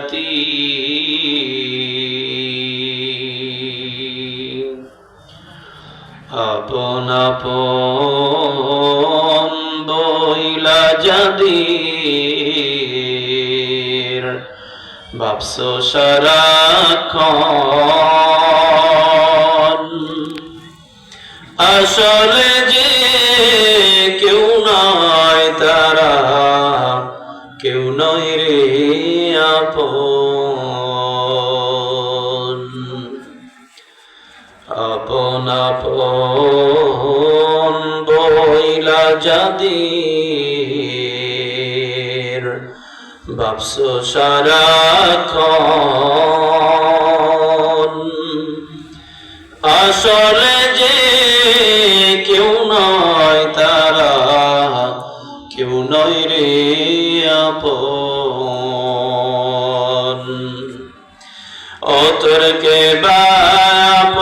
দেবারতি আপন আপন বইলা যাদের ভাবস সারাক্ষণ। আসলে যে কেউ নয় তারা, কেউ নয় রে আপন আপন আপন বইলা যাদের বাপস সারাক্ষণ আসলে যে কেউ নয় তারা, কেউ নয় রে আপন। অতর কে বা